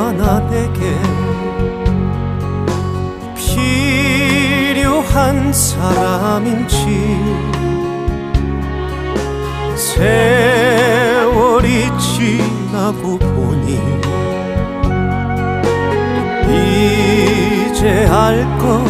얼마나 내게 필요한 사람인지 세월이 지나고 보니 이제 알것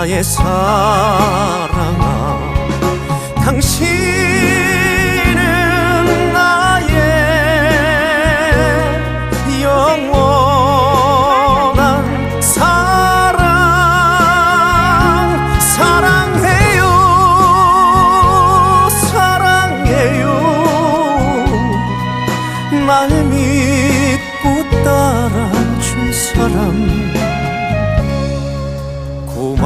나의 사랑아 당신은 나의 영원한 사랑. 사랑해요 사랑해요. 날 믿고 따라준 사람